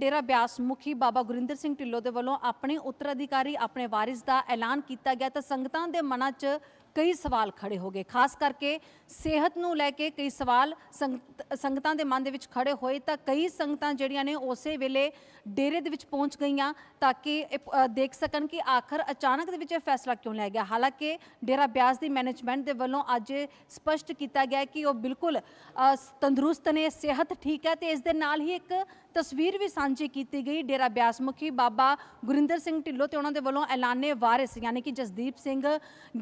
ਡੇਰਾ ਬਿਆਸ ਮੁਖੀ ਬਾਬਾ ਗੁਰਿੰਦਰ ਸਿੰਘ ਢਿੱਲੋਂ ਦੇ ਵੱਲੋਂ ਆਪਣੇ ਉੱਤਰਾਧਿਕਾਰੀ, ਆਪਣੇ ਵਾਰਿਸ ਦਾ ਐਲਾਨ ਕੀਤਾ ਗਿਆ ਤਾਂ ਸੰਗਤਾਂ ਦੇ ਮਨਾਂ 'ਚ ਕਈ ਸਵਾਲ ਖੜੇ ਹੋ ਗਏ ਖਾਸ ਕਰਕੇ ਸਿਹਤ ਨੂੰ ਲੈ ਕੇ ਕਈ ਸਵਾਲ ਸੰਗਤ- ਸੰਗਤਾਂ ਦੇ ਮਨ ਦੇ ਵਿੱਚ ਖੜੇ ਹੋਏ ਤਾਂ ਕਈ ਸੰਗਤਾਂ ਜਿਹੜੀਆਂ ਨੇ ਉਸੇ ਵੇਲੇ ਡੇਰੇ ਦੇ ਵਿੱਚ ਪਹੁੰਚ ਗਈਆਂ ਤਾਂ ਕਿ ਇਹ, ਦੇਖ ਸਕਣ ਕਿ ਆਖਰ ਅਚਾਨਕ ਦੇ ਵਿੱਚ ਇਹ ਫੈਸਲਾ ਕਿਉਂ ਲਿਆ ਗਿਆ। ਹਾਲਾਂਕਿ ਡੇਰਾ ਬਿਆਸ ਦੀ ਮੈਨੇਜਮੈਂਟ ਦੇ ਵੱਲੋਂ ਅੱਜ ਸਪਸ਼ਟ ਕੀਤਾ ਗਿਆ ਕਿ ਉਹ ਬਿਲਕੁਲ ਤੰਦਰੁਸਤ ਨੇ ਸਿਹਤ ਠੀਕ ਹੈ ਤੇ ਇਸ ਦੇ ਨਾਲ ਹੀ ਇੱਕ ਤਸਵੀਰ ਵੀ ਸਾਂਝੀ ਕੀਤੀ ਗਈ ਡੇਰਾ ਬਿਆਸ ਮੁਖੀ ਬਾਬਾ ਗੁਰਿੰਦਰ ਸਿੰਘ ਢਿੱਲੋਂ ਤੇ ਉਹਨਾਂ ਦੇ ਵੱਲੋਂ ਐਲਾਨੇ ਵਾਰਿਸ ਯਾਨੀ ਕਿ ਜਸਦੀਪ ਸਿੰਘ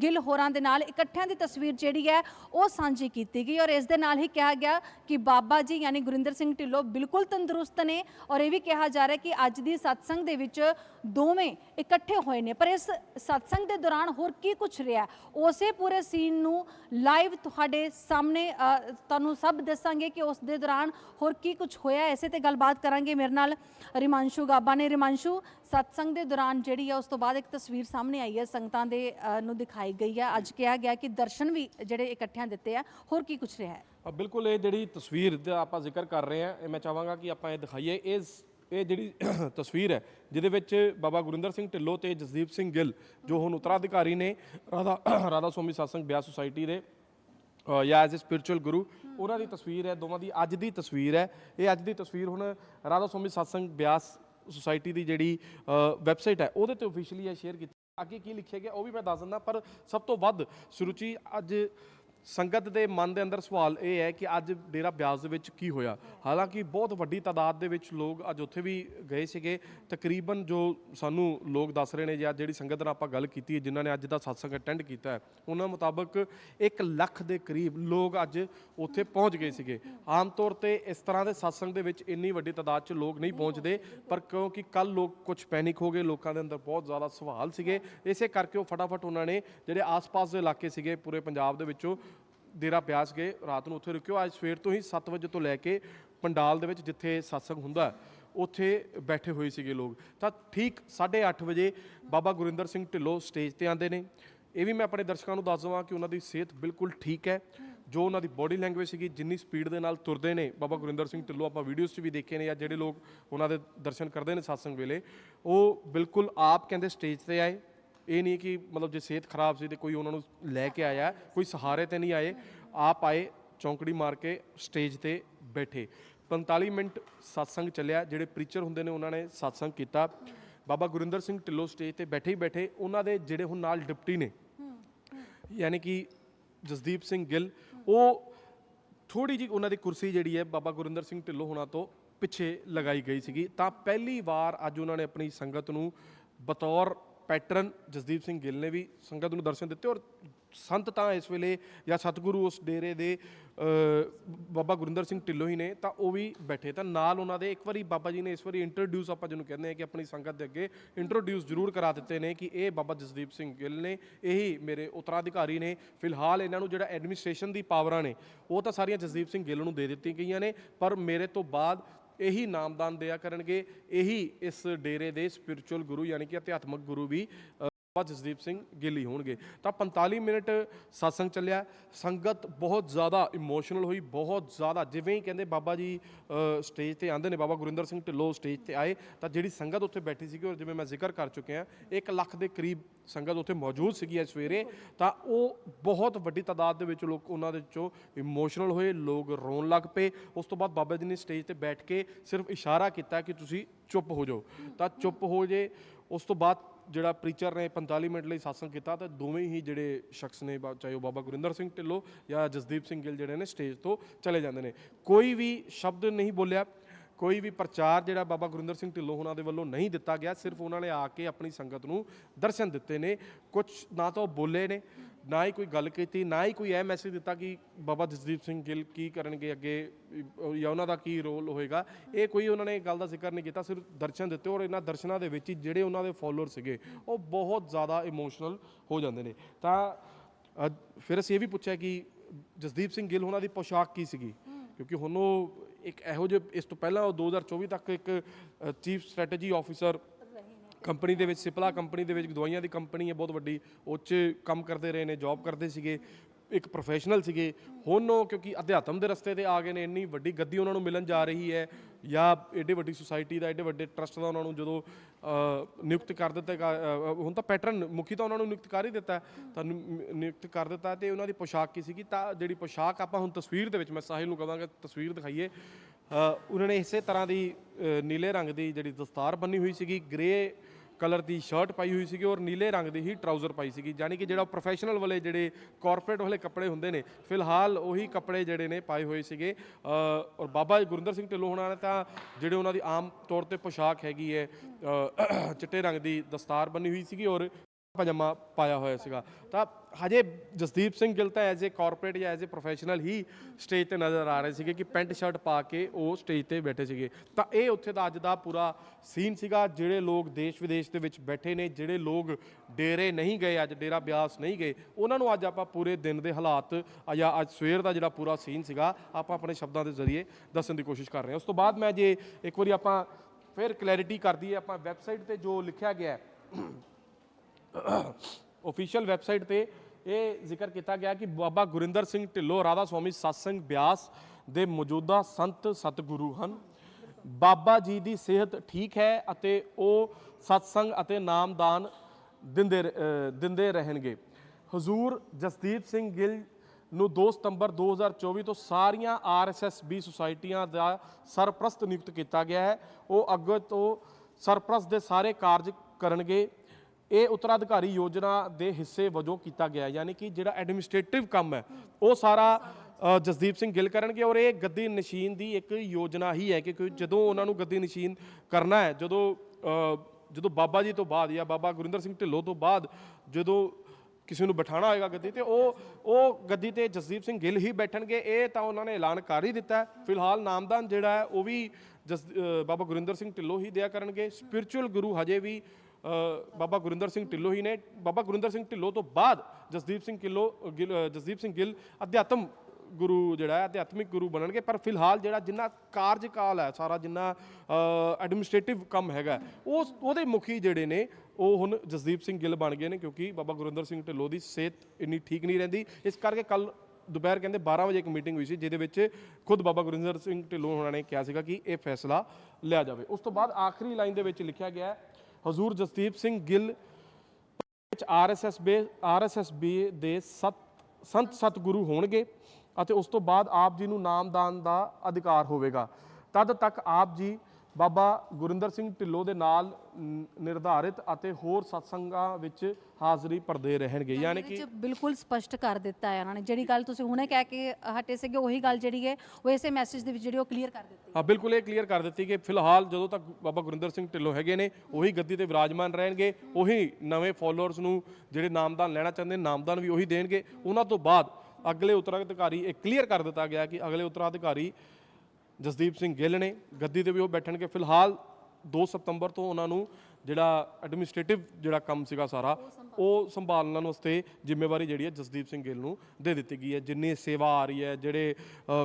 ਗਿੱਲ ਹੋਰਾਂ ਦੇ ਨਾਲ ਇਕੱਠਿਆਂ ਦੀ ਤਸਵੀਰ ਜਿਹੜੀ ਹੈ ਉਹ ਸਾਂਝੀ ਕੀਤੀ ਗਈ ਔਰ ਇਸ ਦੇ ਨਾਲ ਹੀ ਕਿਹਾ ਗਿਆ ਕਿ ਬਾਬਾ ਜੀ ਯਾਨੀ ਗੁਰਿੰਦਰ ਸਿੰਘ ਢਿੱਲੋਂ ਬਿਲਕੁਲ ਤੰਦਰੁਸਤ ਨੇ ਔਰ ਇਹ ਵੀ ਕਿਹਾ ਜਾ ਰਿਹਾ ਕਿ ਅੱਜ ਦੀ ਸਤਸੰਗ ਦੇ ਵਿੱਚ ਦੋਵੇਂ ਇਕੱਠੇ ਹੋਏ ਨੇ। ਪਰ ਇਸ ਸਤਸੰਗ ਦੇ ਦੌਰਾਨ ਹੋਰ ਕੀ ਕੁਝ ਰਿਹਾ? ਉਸੇ ਪੂਰੇ ਸੀਨ ਨੂੰ ਲਾਈਵ ਤੁਹਾਡੇ ਸਾਹਮਣੇ ਤੁਹਾਨੂੰ ਸਭ ਦੱਸਾਂਗੇ ਕਿ ਉਸ ਦੇ ਦੌਰਾਨ ਹੋਰ ਕੀ ਕੁਝ ਹੋਇਆ। ਐਸੇ ਤੇ ਗੱਲਬਾਤ ਕਰਾਂਗੇ। ਮੇਰੇ ਨਾਲ ਰਿਮਾਂਸ਼ੂ ਗਾਬਾ ਨੇ। ਰਿਮਾਂਸ਼ੂ ਸਤਸੰਗ ਦੇ ਦੌਰਾਨ ਜਿਹੜੀ ਆ, ਉਸ ਤੋਂ ਬਾਅਦ ਇੱਕ ਤਸਵੀਰ ਸਾਹਮਣੇ ਆਈ ਹੈ, ਸੰਗਤਾਂ ਦੇ ਨੂੰ ਦਿਖਾਈ ਗਈ ਹੈ। ਅੱਜ ਕਿਹਾ ਗਿਆ ਕਿ ਦਰਸ਼ਨ ਵੀ ਜਿਹੜੇ ਇਕੱਠਿਆਂ ਦਿੱਤੇ ਆ। ਹੋਰ ਕੀ ਕੁਝ ਰਿਹਾ ਹੈ? ਬਿਲਕੁਲ ਇਹ ਜਿਹੜੀ ਤਸਵੀਰ ਦਾ ਆਪਾਂ ਜ਼ਿਕਰ ਕਰ ਰਹੇ ਹਾਂ, ਇਹ ਮੈਂ ਚਾਹਾਂਗਾ ਕਿ ਆਪਾਂ ਇਹ ਦਿਖਾਈਏ। ਇਹ ਇਹ ਜਿਹੜੀ ਤਸਵੀਰ ਹੈ, ਜਿਹਦੇ ਵਿੱਚ ਬਾਬਾ ਗੁਰਿੰਦਰ ਸਿੰਘ ਢਿੱਲੋਂ ਤੇ ਜਸਦੀਪ ਸਿੰਘ ਗਿੱਲ, ਜੋ ਹੁਣ ਉਤਰਾਧਿਕਾਰੀ ਨੇ, ਰਾਧਾ ਰਾਧਾ ਸੋਮੀ ਸਤਸੰਗ ਬਿਆਸ ਸੁਸਾਇਟੀ ਦੇ ਜਾਂ ਐਜ਼ ਅ ਸਪਿਰਚੁਅਲ ਗੁਰੂ ਉਹਨਾਂ ਦੀ ਤਸਵੀਰ ਹੈ, ਦੋਵਾਂ ਦੀ ਅੱਜ ਦੀ ਤਸਵੀਰ ਹੈ। ਇਹ ਅੱਜ ਦੀ ਤਸਵੀਰ ਹੁਣ ਰਾਧਾ ਸੋਮੀ ਸਤਸੰਗ ਬਿਆਸ ਸੁਸਾਇਟੀ ਦੀ ਜਿਹੜੀ ਵੈਬਸਾਈਟ ਹੈ, ਉਹਦੇ ਤੇ ਅਫੀਸ਼ੀਅਲੀ ਇਹ ਸ਼ੇਅਰ ਕੀਤੀ। ਅੱਗੇ ਕੀ ਲਿਖਿਆ ਗਿਆ, ਉਹ ਵੀ ਮੈਂ ਦੱਸ ਦਿੰਦਾ, ਪਰ ਸਭ ਤੋਂ ਵੱਧ ਸੁਰੁਚੀ ਅੱਜ ਸੰਗਤ ਦੇ ਮਨ ਦੇ ਅੰਦਰ ਸਵਾਲ ਇਹ ਹੈ ਕਿ ਅੱਜ ਡੇਰਾ ਬਿਆਸ ਦੇ ਵਿੱਚ ਕੀ ਹੋਇਆ? ਹਾਲਾਂਕਿ ਬਹੁਤ ਵੱਡੀ ਤਾਦਾਦ ਦੇ ਵਿੱਚ ਲੋਕ ਅੱਜ ਉੱਥੇ ਵੀ ਗਏ ਸੀਗੇ। ਤਕਰੀਬਨ ਜੋ ਸਾਨੂੰ ਲੋਕ ਦੱਸ ਰਹੇ ਨੇ ਜਾਂ ਜਿਹੜੀ ਸੰਗਤ ਨਾਲ ਆਪਾਂ ਗੱਲ ਕੀਤੀ ਹੈ, ਜਿਨ੍ਹਾਂ ਨੇ ਅੱਜ ਦਾ ਸਤਸੰਗ ਅਟੈਂਡ ਕੀਤਾ ਹੈ, ਉਹਨਾਂ ਮੁਤਾਬਕ 1 ਲੱਖ ਦੇ ਕਰੀਬ ਲੋਕ ਅੱਜ ਉੱਥੇ ਪਹੁੰਚ ਗਏ ਸੀਗੇ। ਆਮ ਤੌਰ ਤੇ ਇਸ ਤਰ੍ਹਾਂ ਦੇ ਸਤਸੰਗ ਦੇ ਵਿੱਚ ਇੰਨੀ ਵੱਡੀ ਤਾਦਾਦ 'ਚ ਲੋਕ ਨਹੀਂ ਪਹੁੰਚਦੇ, ਪਰ ਕਿਉਂਕਿ ਕੱਲ ਲੋਕ ਕੁਝ ਪੈਨਿਕ ਹੋ ਗਏ, ਲੋਕਾਂ ਦੇ ਅੰਦਰ ਬਹੁਤ ਜ਼ਿਆਦਾ ਸਵਾਲ ਸੀਗੇ। ਇਸੇ ਕਰਕੇ ਉਹ ਫਟਾਫਟ ਉਹਨਾਂ ਨੇ ਜਿਹੜੇ ਆਸ-ਪਾਸ ਦੇ ਇਲਾਕੇ ਸੀਗੇ, ਪੂਰੇ ਪੰਜਾਬ ਦੇ ਵਿੱਚੋਂ ਡੇਰਾ ਬਿਆਸ ਗਏ, ਰਾਤ ਨੂੰ ਉੱਥੇ ਰੁਕਿਓ। ਅੱਜ ਸਵੇਰ ਤੋਂ ਹੀ 7 ਵਜੇ ਤੋਂ ਲੈ ਕੇ ਪੰਡਾਲ ਦੇ ਵਿੱਚ ਜਿੱਥੇ ਸਤਸੰਗ ਹੁੰਦਾ, ਉੱਥੇ ਬੈਠੇ ਹੋਏ ਸੀਗੇ ਲੋਕ। ਤਾਂ ਠੀਕ 8:30 ਵਜੇ ਬਾਬਾ ਗੁਰਿੰਦਰ ਸਿੰਘ ਢਿੱਲੋਂ ਸਟੇਜ ਤੇ ਆਉਂਦੇ ਨੇ। ਇਹ ਵੀ ਮੈਂ ਆਪਣੇ ਦਰਸ਼ਕਾਂ ਨੂੰ ਦੱਸ ਦਵਾਂ ਕਿ ਉਹਨਾਂ ਦੀ ਸਿਹਤ ਬਿਲਕੁਲ ਠੀਕ ਹੈ। ਜੋ ਉਹਨਾਂ ਦੀ ਬੋਡੀ ਲੈਂਗੁਏਜ ਸੀਗੀ, ਜਿੰਨੀ ਸਪੀਡ ਦੇ ਨਾਲ ਤੁਰਦੇ ਨੇ, ਬਾਬਾ ਗੁਰਿੰਦਰ ਸਿੰਘ ਢਿੱਲੋਂ ਆਪਾਂ ਵੀਡੀਓਜ਼ 'ਚ ਵੀ ਦੇਖੇ ਨੇ ਜਾਂ ਜਿਹੜੇ ਲੋਕ ਉਹਨਾਂ ਦੇ ਦਰਸ਼ਨ ਕਰਦੇ ਨੇ ਸਤਸੰਗ ਵੇਲੇ, ਉਹ ਬਿਲਕੁਲ ਆਪ ਕਹਿੰਦੇ ਸਟੇਜ ਤੇ ਆਏ। ਇਹ ਨਹੀਂ ਕਿ ਮਤਲਬ ਜੇ ਸਿਹਤ ਖਰਾਬ ਸੀ ਤੇ ਕੋਈ ਉਹਨਾਂ ਨੂੰ ਲੈ ਕੇ ਆਇਆ, ਕੋਈ ਸਹਾਰੇ ਤੇ ਨਹੀਂ ਆਏ, ਆਪ ਆਏ ਚੌਂਕੜੀ ਮਾਰ ਕੇ ਸਟੇਜ ਤੇ ਬੈਠੇ। 45 ਮਿੰਟ ਸਤਸੰਗ ਚੱਲਿਆ, ਜਿਹੜੇ ਪ੍ਰੀਚਰ ਹੁੰਦੇ ਨੇ ਉਹਨਾਂ ਨੇ ਸਤਸੰਗ ਕੀਤਾ। ਬਾਬਾ ਗੁਰਿੰਦਰ ਸਿੰਘ ਢਿੱਲੋਂ ਸਟੇਜ ਤੇ ਬੈਠੇ ਹੀ ਬੈਠੇ, ਉਹਨਾਂ ਦੇ ਜਿਹੜੇ ਹੁਣ ਨਾਲ ਡਿਪਟੀ ਨੇ, ਯਾਨੀ ਕਿ ਜਸਦੀਪ ਸਿੰਘ ਗਿੱਲ, ਉਹ ਥੋੜੀ ਜੀ ਉਹਨਾਂ ਦੀ ਕੁਰਸੀ ਜਿਹੜੀ ਹੈ ਬਾਬਾ ਗੁਰਿੰਦਰ ਸਿੰਘ ਢਿੱਲੋਂ ਹੋਣਾ ਤੋਂ ਪਿੱਛੇ ਲਗਾਈ ਗਈ ਸੀਗੀ। ਤਾਂ ਪਹਿਲੀ ਵਾਰ ਅੱਜ ਉਹਨਾਂ ਨੇ ਆਪਣੀ ਸੰਗਤ ਨੂੰ ਬਤੌਰ ਪੈਟਰਨ ਜਸਦੀਪ ਸਿੰਘ ਗਿੱਲ ਨੇ ਵੀ ਸੰਗਤ ਨੂੰ ਦਰਸ਼ਨ ਦਿੱਤੇ ਔਰ ਸੰਤ ਤਾਂ ਇਸ ਵੇਲੇ ਜਾਂ ਸਤਿਗੁਰੂ ਉਸ ਡੇਰੇ ਦੇ ਬਾਬਾ ਗੁਰਿੰਦਰ ਸਿੰਘ ਢਿੱਲੋਂ ਹੀ ਨੇ, ਤਾਂ ਉਹ ਵੀ ਬੈਠੇ। ਤਾਂ ਨਾਲ ਉਹਨਾਂ ਦੇ ਇੱਕ ਵਾਰੀ ਬਾਬਾ ਜੀ ਨੇ ਇਸ ਵਾਰੀ ਇੰਟਰੋਡਿਊਸ ਆਪਾਂ ਜਿਹਨੂੰ ਕਹਿੰਦੇ ਆ ਕਿ ਆਪਣੀ ਸੰਗਤ ਦੇ ਅੱਗੇ ਇੰਟਰੋਡਿਊਸ ਜ਼ਰੂਰ ਕਰਾ ਦਿੱਤੇ ਨੇ ਕਿ ਇਹ ਬਾਬਾ ਜਸਦੀਪ ਸਿੰਘ ਗਿੱਲ ਨੇ, ਇਹੀ ਮੇਰੇ ਉਤਰਾਧਿਕਾਰੀ ਨੇ। ਫਿਲਹਾਲ ਇਹਨਾਂ ਨੂੰ ਜਿਹੜਾ ਐਡਮਿਨਿਸਟ੍ਰੇਸ਼ਨ ਦੀ ਪਾਵਰਾਂ ਨੇ, ਉਹ ਤਾਂ ਸਾਰੀਆਂ ਜਸਦੀਪ ਸਿੰਘ ਗਿੱਲ ਨੂੰ ਦੇ ਦਿੱਤੀਆਂ ਗਈਆਂ ਨੇ, ਪਰ ਮੇਰੇ ਤੋਂ ਬਾਅਦ ਇਹੀ ਨਾਮਦਾਨ ਦਿਆ ਕਰਨਗੇ। ਇਹੀ ਇਸ ਡੇਰੇ ਦੇ ਸਪਿਰਚੁਅਲ ਗੁਰੂ ਯਾਨੀ ਕਿ ਅਧਿਆਤਮਕ ਗੁਰੂ ਵੀ ਅ, ਬਾਬਾ ਜਸਦੀਪ ਸਿੰਘ ਗਿੱਲੀ ਹੋਣਗੇ। ਤਾਂ 45 ਮਿੰਟ satsang ਚੱਲਿਆ। ਸੰਗਤ ਬਹੁਤ ਜ਼ਿਆਦਾ ਇਮੋਸ਼ਨਲ ਹੋਈ ਬਹੁਤ ਜ਼ਿਆਦਾ। ਜਿਵੇਂ ਹੀ ਕਹਿੰਦੇ ਬਾਬਾ ਜੀ ਸਟੇਜ ਤੇ ਆਂਦੇ ਨੇ ਬਾਬਾ ਗੁਰਿੰਦਰ ਸਿੰਘ ਢਿੱਲੋਂ ਸਟੇਜ ਤੇ ਆਏ ਤਾਂ ਜਿਹੜੀ ਸੰਗਤ ਉੱਥੇ ਬੈਠੀ ਸੀਗੀ ਔਰ ਜਿਵੇਂ ਮੈਂ ਜ਼ਿਕਰ ਕਰ ਚੁੱਕਿਆ 1 ਲੱਖ ਦੇ ਕਰੀਬ ਸੰਗਤ ਉੱਥੇ ਮੌਜੂਦ ਸੀਗੀ ਅੱਜ ਸਵੇਰੇ ਤਾਂ ਉਹ ਬਹੁਤ ਵੱਡੀ ਤਾਦਾਦ ਦੇ ਵਿੱਚ ਲੋਕ ਉਹਨਾਂ ਦੇ ਵਿੱਚੋਂ ਇਮੋਸ਼ਨਲ ਹੋਏ ਲੋਕ ਰੋਣ ਲੱਗ ਪਏ। ਉਸ ਤੋਂ ਬਾਅਦ ਬਾਬਾ ਜੀ ਨੇ ਸਟੇਜ ਤੇ ਬੈਠ ਕੇ ਸਿਰਫ ਇਸ਼ਾਰਾ ਕੀਤਾ ਕਿ ਤੁਸੀਂ ਚੁੱਪ ਹੋ ਜਾਓ। ਤਾਂ ਚੁੱਪ ਹੋ ਜੇ ਉਸ ਤੋਂ ਬਾਅਦ ਜਿਹੜਾ ਪ੍ਰੀਚਰ ਨੇ 45 ਮਿੰਟ ਲਈ satsang ਕੀਤਾ, ਤਾਂ ਦੋਵੇਂ ਹੀ ਜਿਹੜੇ ਸ਼ਖਸ ਨੇ, ਬਾ- ਚਾਹੇ ਉਹ ਬਾਬਾ ਗੁਰਿੰਦਰ ਸਿੰਘ ਢਿੱਲੋਂ ਜਾਂ ਜਸਦੀਪ ਸਿੰਘ ਗਿੱਲ ਜਿਹੜੇ ਨੇ ਸਟੇਜ ਤੋਂ ਚਲੇ ਜਾਂਦੇ ਨੇ। ਕੋਈ ਵੀ ਸ਼ਬਦ ਨਹੀਂ ਬੋਲਿਆ। ਕੋਈ ਵੀ ਪ੍ਰਚਾਰ ਜਿਹੜਾ ਬਾਬਾ ਗੁਰਿੰਦਰ ਸਿੰਘ ਢਿੱਲੋਂ ਉਹਨਾਂ ਦੇ ਵੱਲੋਂ ਨਹੀਂ ਦਿੱਤਾ ਗਿਆ ਸਿਰਫ ਉਹਨਾਂ ਨੇ ਆ ਕੇ ਆਪਣੀ ਸੰਗਤ ਨੂੰ ਦਰਸ਼ਨ ਦਿੱਤੇ ਨੇ। ਕੁਝ ਨਾ ਤਾਂ ਉਹ ਬੋਲੇ ਨੇ ਨਾ ਹੀ ਕੋਈ ਗੱਲ ਕੀਤੀ ਨਾ ਹੀ ਕੋਈ ਇਹ ਮੈਸੇਜ ਦਿੱਤਾ ਕਿ ਬਾਬਾ ਜਸਦੀਪ ਸਿੰਘ ਗਿੱਲ ਕੀ ਕਰਨਗੇ ਅੱਗੇ ਜਾਂ ਉਹਨਾਂ ਦਾ ਕੀ ਰੋਲ ਹੋਏਗਾ। ਇਹ ਕੋਈ ਉਹਨਾਂ ਨੇ ਗੱਲ ਦਾ ਜ਼ਿਕਰ ਨਹੀਂ ਕੀਤਾ ਸਿਰਫ ਦਰਸ਼ਨ ਦਿੱਤੇ ਔਰ ਇਹਨਾਂ ਦਰਸ਼ਨਾਂ ਦੇ ਵਿੱਚ ਹੀ ਜਿਹੜੇ ਉਹਨਾਂ ਦੇ ਫਾਲੋਅਰ ਸੀਗੇ ਉਹ ਬਹੁਤ ਜ਼ਿਆਦਾ ਇਮੋਸ਼ਨਲ ਹੋ ਜਾਂਦੇ ਨੇ। ਤਾਂ ਫਿਰ ਅਸੀਂ ਇਹ ਵੀ ਪੁੱਛਿਆ ਕਿ ਜਸਦੀਪ ਸਿੰਘ ਗਿੱਲ ਉਹਨਾਂ ਦੀ ਪੋਸ਼ਾਕ ਕੀ ਸੀਗੀ? ਕਿਉਂਕਿ ਹੁਣ ਉਹ ਇੱਕ ਇਹੋ ਜਿਹੇ, ਇਸ ਤੋਂ ਪਹਿਲਾਂ ਉਹ 2024 ਤੱਕ ਇੱਕ ਚੀਫ ਸਟ੍ਰੈਟਜੀ ਆਫੀਸਰ ਕੰਪਨੀ ਦੇ ਵਿੱਚ, ਸਿਪਲਾ ਕੰਪਨੀ ਦੇ ਵਿੱਚ ਦਵਾਈਆਂ ਦੀ ਕੰਪਨੀ ਹੈ, ਬਹੁਤ ਵੱਡੀ, ਉਹ 'ਚ ਕੰਮ ਕਰਦੇ ਰਹੇ ਨੇ ਜੌਬ ਕਰਦੇ ਸੀਗੇ। ਇੱਕ ਪ੍ਰੋਫੈਸ਼ਨਲ ਸੀਗੇ ਹੁਣ ਉਹ ਕਿਉਂਕਿ ਅਧਿਆਤਮ ਦੇ ਰਸਤੇ ਤੇ ਆ ਗਏ ਨੇ ਇੰਨੀ ਵੱਡੀ ਗੱਦੀ ਉਹਨਾਂ ਨੂੰ ਮਿਲਣ ਜਾ ਰਹੀ ਹੈ ਜਾਂ ਏਡੇ ਵੱਡੀ ਸੁਸਾਇਟੀ ਦਾ ਏਡੇ ਵੱਡੇ ਟਰਸਟ ਦਾ ਉਹਨਾਂ ਨੂੰ ਜਦੋਂ ਨਿਯੁਕਤ ਕਰ ਦਿੱਤਾ ਹੁਣ ਤਾਂ ਪੈਟਰਨ ਮੁਖੀ ਤਾਂ ਉਹਨਾਂ ਨੂੰ ਨਿਯੁਕਤ ਕਰ ਹੀ ਦਿੱਤਾ ਹੈ, ਤਾਂ ਨਿਯੁਕਤ ਕਰ ਦਿੱਤਾ ਤੇ ਉਹਨਾਂ ਦੀ ਪੋਸ਼ਾਕ ਕੀ ਸੀਗੀ ਤਾਂ ਜਿਹੜੀ ਪੋਸ਼ਾਕ ਆਪਾਂ ਹੁਣ ਤਸਵੀਰ ਦੇ ਵਿੱਚ ਮੈਂ ਸਾਹਿਲ ਨੂੰ ਕਹਾਂਗਾ ਤਸਵੀਰ ਦਿਖਾਈਏ ਉਹਨਾਂ ਨੇ ਇਸੇ ਤਰ੍ਹਾਂ ਦੀ ਨੀਲੇ ਰੰਗ ਦੀ ਜਿਹੜੀ ਦਸਤਾਰ ਬੰਨੀ ਹੋਈ ਸੀਗੀ ਗ੍ਰੇ ਕਲਰ ਦੀ ਸ਼ਰਟ ਪਾਈ ਹੋਈ ਸੀਗੀ ਔਰ ਨੀਲੇ ਰੰਗ ਦੀ ਹੀ ਟਰਾਊਜ਼ਰ ਪਾਈ ਸੀਗੀ ਯਾਨੀ ਕਿ ਜਿਹੜਾ ਪ੍ਰੋਫੈਸ਼ਨਲ ਵਾਲੇ ਜਿਹੜੇ ਕਾਰਪੋਰੇਟ ਵਾਲੇ ਕੱਪੜੇ ਹੁੰਦੇ ਨੇ, ਫਿਲਹਾਲ ਉਹੀ ਕੱਪੜੇ ਜਿਹੜੇ ਨੇ ਪਾਏ ਹੋਏ ਸੀਗੇ। ਔਰ ਬਾਬਾ ਗੁਰਿੰਦਰ ਸਿੰਘ ਢਿੱਲੋਂ ਹੋਣਾ ਨੇ ਤਾਂ ਜਿਹੜੇ ਉਹਨਾਂ ਦੀ ਆਮ ਤੌਰ ਤੇ ਪੋਸ਼ਾਕ ਹੈਗੀ ਹੈ ਚਿੱਟੇ ਰੰਗ ਦੀ ਦਸਤਾਰ ਬੰਨੀ ਹੋਈ ਸੀਗੀ ਔਰ ਪਜਾਮਾ ਪਾਇਆ ਹੋਇਆ ਸੀਗਾ। ਤਾਂ ਹਜੇ ਜਸਦੀਪ ਸਿੰਘ ਗਿੱਲ ਤਾਂ ਐਜ਼ ਅ ਕਾਰਪੋਰੇਟ ਜਾਂ ਐਜ਼ ਅ ਪ੍ਰੋਫੈਸ਼ਨਲ ਹੀ ਸਟੇਜ ਤੇ ਨਜ਼ਰ ਆ ਰਹੇ ਸੀਗੇ ਕਿ ਪੈਂਟ ਸ਼ਰਟ ਪਾ ਕੇ ਉਹ ਸਟੇਜ ਤੇ ਬੈਠੇ ਸੀਗੇ। ਤਾਂ ਇਹ ਉੱਥੇ ਦਾ ਅੱਜ ਦਾ ਪੂਰਾ ਸੀਨ ਸੀਗਾ, ਜਿਹੜੇ ਲੋਕ ਦੇਸ਼ ਵਿਦੇਸ਼ ਦੇ ਵਿੱਚ ਬੈਠੇ ਨੇ, ਜਿਹੜੇ ਲੋਕ ਡੇਰੇ ਨਹੀਂ ਗਏ, ਅੱਜ ਡੇਰਾ ਬਿਆਸ ਨਹੀਂ ਗਏ, ਉਹਨਾਂ ਨੂੰ ਅੱਜ ਆਪਾਂ ਪੂਰੇ ਦਿਨ ਦੇ ਹਾਲਾਤ ਜਾਂ ਅੱਜ ਸਵੇਰ ਦਾ ਜਿਹੜਾ ਪੂਰਾ ਸੀਨ ਸੀਗਾ, ਆਪਾਂ ਆਪਣੇ ਸ਼ਬਦਾਂ ਦੇ ਜ਼ਰੀਏ ਦੱਸਣ ਦੀ ਕੋਸ਼ਿਸ਼ ਕਰ ਰਹੇ ਹਾਂ। ਉਸ ਤੋਂ ਬਾਅਦ ਮੈਂ ਜੇ ਇੱਕ ਵਾਰੀ ਆਪਾਂ ਫਿਰ ਕਲੈਰਿਟੀ ਕਰ ਦਈਏ, ਆਪਾਂ ਵੈਬਸਾਈਟ ਤੇ ਜੋ ਲਿਖਿਆ ਗਿਆ ਹੈ ਅਫੀਸ਼ੀਅਲ ਵੈਬਸਾਈਟ ਤੇ ਇਹ ਜ਼ਿਕਰ ਕੀਤਾ ਗਿਆ ਕਿ ਬਾਬਾ ਗੁਰਿੰਦਰ ਸਿੰਘ ਢਿੱਲੋਂ, ਰਾਧਾ ਸਵਾਮੀ ਸਤਸੰਗ ਬਿਆਸ ਦੇ ਮੌਜੂਦਾ ਸੰਤ ਸਤਿਗੁਰੂ ਹਨ। ਬਾਬਾ ਜੀ ਦੀ ਸਿਹਤ ਠੀਕ ਹੈ ਅਤੇ ਉਹ ਸਤਸੰਗ ਅਤੇ ਨਾਮਦਾਨ ਦਿੰਦੇ ਰ- ਦਿੰਦੇ ਰਹਿਣਗੇ। ਹਜ਼ੂਰ ਜਸਦੀਪ ਸਿੰਘ ਗਿੱਲ ਨੂੰ 2 ਸਤੰਬਰ 2024 ਤੋਂ ਸਾਰੀਆਂ ਆਰਐਸਐਸਬੀ ਸੁਸਾਇਟੀਆਂ ਦਾ ਸਰਪ੍ਰਸਤ ਨਿਯੁਕਤ ਕੀਤਾ ਗਿਆ ਹੈ। ਉਹ ਅੱਗੇ ਤੋਂ ਸਰਪ੍ਰਸਤ ਦੇ ਸਾਰੇ ਕਾਰਜ ਕਰਨਗੇ। ਇਹ ਉੱਤਰਾਧਿਕਾਰੀ ਯੋਜਨਾ ਦੇ ਹਿੱਸੇ ਵਜੋਂ ਕੀਤਾ ਗਿਆ ਯਾਨੀ ਕਿ ਜਿਹੜਾ ਐਡਮਿਨਿਸਟ੍ਰੇਟਿਵ ਕੰਮ ਹੈ, ਉਹ ਸਾਰਾ ਜਸਦੀਪ ਸਿੰਘ ਗਿੱਲ ਕਰਨਗੇ ਔਰ ਇਹ ਗੱਦੀ ਨਸ਼ੀਨ ਦੀ ਇੱਕ ਯੋਜਨਾ ਹੀ ਹੈ ਕਿ ਜਦੋਂ ਉਹਨਾਂ ਨੂੰ ਗੱਦੀ ਨਸ਼ੀਨ ਕਰਨਾ ਹੈ, ਜਦੋਂ ਜਦੋਂ ਬਾਬਾ ਜੀ ਤੋਂ ਬਾਅਦ ਜਾਂ ਬਾਬਾ ਗੁਰਿੰਦਰ ਸਿੰਘ ਢਿੱਲੋਂ ਤੋਂ ਬਾਅਦ ਜਦੋਂ ਕਿਸੇ ਨੂੰ ਬਿਠਾਣਾ ਹੋਏਗਾ ਗੱਦੀ ਤੇ, ਉਹ ਉਹ ਗੱਦੀ ਤੇ ਜਸਦੀਪ ਸਿੰਘ ਗਿੱਲ ਹੀ ਬੈਠਣਗੇ, ਇਹ ਤਾਂ ਉਹਨਾਂ ਨੇ ਐਲਾਨ ਕਰ ਹੀ ਦਿੱਤਾ ਫਿਲਹਾਲ ਨਾਮਦਾਨ ਜਿਹੜਾ ਹੈ, ਉਹ ਵੀ ਜਸ ਬਾਬਾ ਗੁਰਿੰਦਰ ਸਿੰਘ ਢਿੱਲੋਂ ਹੀ ਦਿਆ ਕਰਨਗੇ। ਸਪਿਰਚੁਅਲ ਗੁਰੂ ਹਜੇ ਵੀ ਬਾਬਾ ਗੁਰਿੰਦਰ ਸਿੰਘ ਢਿੱਲੋਂ ਹੀ ਨੇ। ਬਾਬਾ ਗੁਰਿੰਦਰ ਸਿੰਘ ਢਿੱਲੋਂ ਤੋਂ ਬਾਅਦ ਜਸਦੀਪ ਸਿੰਘ ਢਿੱਲੋਂ ਗਿੱਲ- ਜਸਦੀਪ ਸਿੰਘ ਗਿੱਲ ਅਧਿਆਤਮ ਗੁਰੂ ਜਿਹੜਾ ਹੈ ਅਧਿਆਤਮਿਕ ਗੁਰੂ ਬਣਨਗੇ। ਪਰ ਫਿਲਹਾਲ ਜਿਹੜਾ ਜਿੰਨਾ ਕਾਰਜਕਾਲ ਹੈ ਸਾਰਾ ਜਿੰਨਾ ਐਡਮਿਨਿਸਟ੍ਰੇਟਿਵ ਕੰਮ ਹੈਗਾ ਹੈ, ਉਹ ਉਹਦੇ ਮੁਖੀ ਜਿਹੜੇ ਨੇ ਉਹ ਹੁਣ ਜਸਦੀਪ ਸਿੰਘ ਗਿੱਲ ਬਣ ਗਏ ਨੇ ਕਿਉਂਕਿ ਬਾਬਾ ਗੁਰਿੰਦਰ ਸਿੰਘ ਢਿੱਲੋਂ ਦੀ ਸਿਹਤ ਇੰਨੀ ਠੀਕ ਨਹੀਂ ਰਹਿੰਦੀ। ਇਸ ਕਰਕੇ ਕੱਲ ਦੁਪਹਿਰ ਕਹਿੰਦੇ 12 ਵਜੇ ਇੱਕ ਮੀਟਿੰਗ ਹੋਈ ਸੀ ਜਿਹਦੇ ਵਿੱਚ ਖੁਦ ਬਾਬਾ ਗੁਰਿੰਦਰ ਸਿੰਘ ਢਿੱਲੋਂ ਹੋਣਾ ਨੇ ਕਿਹਾ ਸੀਗਾ ਕਿ ਇਹ ਫੈਸਲਾ ਲਿਆ ਜਾਵੇ। ਉਸ ਤੋਂ ਬਾਅਦ ਆਖਰੀ ਲਾਈਨ ਦੇ ਵਿੱਚ ਲਿਖਿਆ ਗਿਆ ਹਜ਼ੂਰ ਜਸਦੀਪ ਸਿੰਘ ਗਿੱਲ, ਵਿੱਚ ਆਰਐਸਐਸ ਬੇ ਆਰਐਸਐਸ ਬੀ ਦੇ ਸਤ, ਸੰਤ ਸਤਿਗੁਰੂ ਹੋਣਗੇ ਅਤੇ ਉਸ ਤੋਂ ਬਾਅਦ ਆਪ ਜੀ ਨੂੰ ਨਾਮਦਾਨ ਦਾ ਅਧਿਕਾਰ ਹੋਵੇਗਾ। ਤਦ ਤੱਕ ਆਪ ਜੀ ਬਾਬਾ ਗੁਰਿੰਦਰ ਸਿੰਘ ਢਿੱਲੋਂ ਦੇ ਨਾਲ ਨਿਰਧਾਰਿਤ ਅਤੇ ਹੋਰ ਸਤਸੰਗਾਂ ਵਿੱਚ ਹਾਜ਼ਰੀ ਭਰਦੇ ਰਹਿਣਗੇ ਯਾਨੀ ਕਿ ਬਿਲਕੁਲ ਸਪਸ਼ਟ ਕਰ ਦਿੱਤਾ ਹੈ ਉਹਨਾਂ ਨੇ। ਜਿਹੜੀ ਗੱਲ ਤੁਸੀਂ ਹੁਣੇ ਕਹਿ ਕੇ ਹਟੇ ਸੀਗੇ ਉਹੀ ਗੱਲ ਜਿਹੜੀ ਹੈ ਉਹ ਇਸੇ ਮੈਸੇਜ ਦੇ ਵਿੱਚ ਜਿਹੜੀ ਉਹ ਕਲੀਅਰ ਕਰ ਦਿੱਤੀ ਹਾਂ। ਬਿਲਕੁਲ ਇਹ ਕਲੀਅਰ ਕਰ ਦਿੱਤੀ ਕਿ ਫਿਲਹਾਲ ਜਦੋਂ ਤੱਕ ਬਾਬਾ ਗੁਰਿੰਦਰ ਸਿੰਘ ਢਿੱਲੋਂ ਹੈਗੇ ਨੇ ਉਹੀ ਗੱਦੀ ਤੇ ਵਿਰਾਜਮਾਨ ਰਹਿਣਗੇ ਉਹੀ ਨਵੇਂ ਫਾਲੋਅਰਸ ਨੂੰ ਜਿਹੜੇ ਨਾਮਦਾਨ ਲੈਣਾ ਚਾਹੁੰਦੇ ਨੇ ਨਾਮਦਾਨ ਵੀ ਉਹੀ ਦੇਣਗੇ। ਉਹਨਾਂ ਤੋਂ ਬਾਅਦ ਅਗਲੇ ਉੱਤਰਾਧਿਕਾਰੀ ਇਹ ਕਲੀਅਰ ਕਰ ਦਿੱਤਾ ਗਿਆ ਕਿ ਅਗਲੇ ਉੱਤਰਾਧਿਕਾਰੀ ਜਸਦੀਪ ਸਿੰਘ ਗਿੱਲ ਨੇ ਗੱਦੀ ਤੇ ਵੀ ਉਹ ਬੈਠਣਗੇ। ਫਿਲਹਾਲ 2 ਸਤੰਬਰ ਤੋਂ ਉਹਨਾਂ ਨੂੰ ਜਿਹੜਾ ਐਡਮਿਨਿਸਟ੍ਰੇਟਿਵ ਜਿਹੜਾ ਕੰਮ ਸੀਗਾ ਸਾਰਾ ਉਹ ਸੰਭਾਲਣ ਵਾਸਤੇ ਜ਼ਿੰਮੇਵਾਰੀ ਜਿਹੜੀ ਹੈ ਜਸਦੀਪ ਸਿੰਘ ਗਿੱਲ ਨੂੰ ਦੇ ਦਿੱਤੀ ਗਈ ਹੈ। ਜਿੰਨੀ ਸੇਵਾ ਆ ਰਹੀ ਹੈ ਜਿਹੜੇ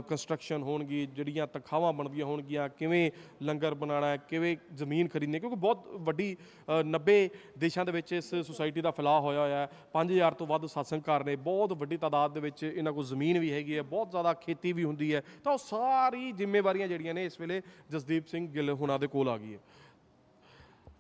ਕੰਸਟਰਕਸ਼ਨ ਹੋਣਗੀ ਜਿਹੜੀਆਂ ਤਨਖਾਹਾਂ ਬਣਦੀਆਂ ਹੋਣਗੀਆਂ ਕਿਵੇਂ ਲੰਗਰ ਬਣਾਉਣਾ ਹੈ ਕਿਵੇਂ ਜ਼ਮੀਨ ਖਰੀਦਣੀ ਕਿਉਂਕਿ ਬਹੁਤ ਵੱਡੀ ਅ, 90 ਦੇਸ਼ਾਂ ਦੇ ਵਿੱਚ ਇਸ ਸੁਸਾਇਟੀ ਦਾ ਫੈਲਾਅ ਹੋਇਆ ਹੋਇਆ ਹੈ। 5000 ਤੋਂ ਵੱਧ ਸਤਸੰਗਕਾਰ ਨੇ ਬਹੁਤ ਵੱਡੀ ਤਾਦਾਦ ਦੇ ਵਿੱਚ ਇਹਨਾਂ ਕੋਲ ਜ਼ਮੀਨ ਵੀ ਹੈਗੀ ਹੈ ਬਹੁਤ ਜ਼ਿਆਦਾ ਖੇਤੀ ਵੀ ਹੁੰਦੀ ਹੈ। ਤਾਂ ਉਹ ਸਾਰੀ ਜ਼ਿੰਮੇਵਾਰੀਆਂ ਜਿਹੜੀਆਂ ਨੇ ਇਸ ਵੇਲੇ ਜਸਦੀਪ ਸਿੰਘ ਗਿੱਲ ਹੁਣਾਂ ਦੇ ਕੋਲ ਆ ਗਈ ਹੈ।